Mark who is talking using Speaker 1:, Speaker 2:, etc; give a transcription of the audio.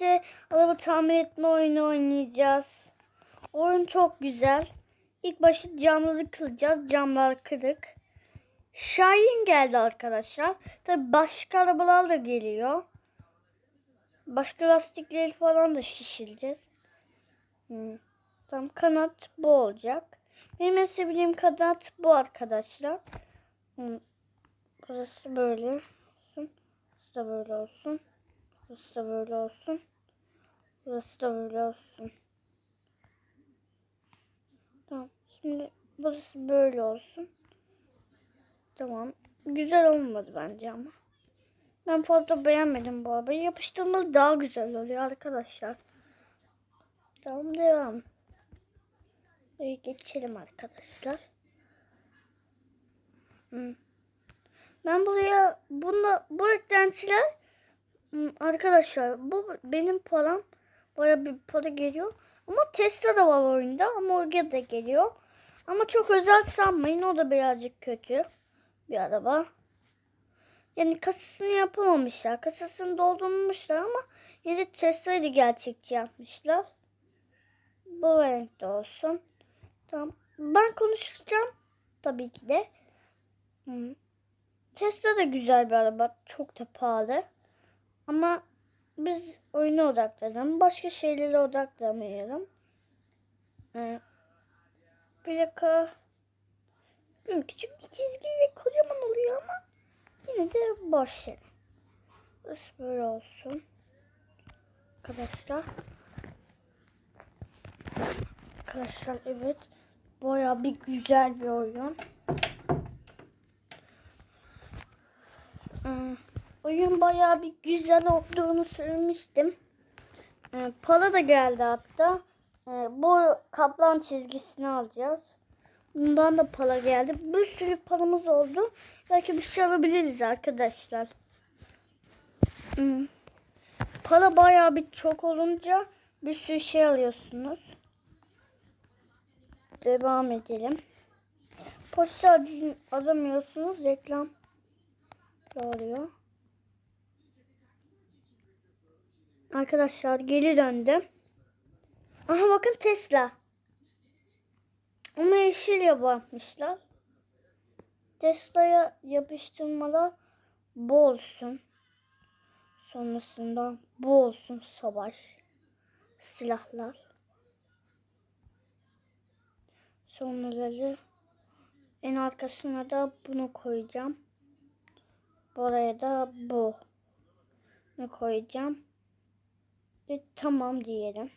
Speaker 1: birlikte araba tamir etme oyunu oynayacağız. Oyun çok güzel. İlk başta camları kıracağız. Camlar kırık. Şahin geldi arkadaşlar. Tabi başka arabalar da geliyor. Başka lastikleri falan da şişireceğiz. Hmm. Tam kanat bu olacak. Benim en kanat bu arkadaşlar. Hmm. Burası böyle olsun. Burası da böyle olsun. Burası da böyle olsun. Burası da böyle olsun. Tamam. Şimdi burası böyle olsun. Tamam. Güzel olmadı bence ama. Ben fazla beğenmedim bu arabayı. Yapıştırmalı daha güzel oluyor arkadaşlar. Tamam devam. Buraya geçelim arkadaşlar. Ben buraya bunla bu eklentiler arkadaşlar bu benim param baya bir para geliyor. Ama Tesla da var oyunda ama oraya da geliyor. Ama çok özel sanmayın o da birazcık kötü bir araba. Yani kasasını yapamamışlar. Kasasını doldurmuşlar ama yine de Tesla'yı gerçekçi yapmışlar. Bu renkte olsun. Tamam. Ben konuşacağım. Tabii ki de. Hı. Tesla da güzel bir araba. Çok da pahalı. Ama biz oyuna odaklanalım. Başka şeylere odaklanmayalım. Ee, plaka küçük bir çizgiyle kocaman oluyor ama yine de boş yer. Burası böyle olsun. Arkadaşlar. Arkadaşlar evet. Baya bir güzel bir oyun. Ee, oyun baya bir güzel olduğunu söylemiştim. Ee, para da geldi hatta. Ee, bu kaplan çizgisini alacağız. Bundan da para geldi. Bir sürü paramız oldu. Belki bir şey alabiliriz arkadaşlar. Hmm. Para bayağı bir çok olunca bir sürü şey alıyorsunuz. Devam edelim. Polisi aramıyorsunuz. Reklam oluyor. Arkadaşlar geri döndüm. Aha bakın Tesla. Onu yeşil yapmışlar. Tesla'ya yapıştırmalar bu olsun. Sonrasında bu olsun savaş. Silahlar. Sonraları en arkasına da bunu koyacağım. Buraya da bu. Ne koyacağım? Ve tamam diyelim.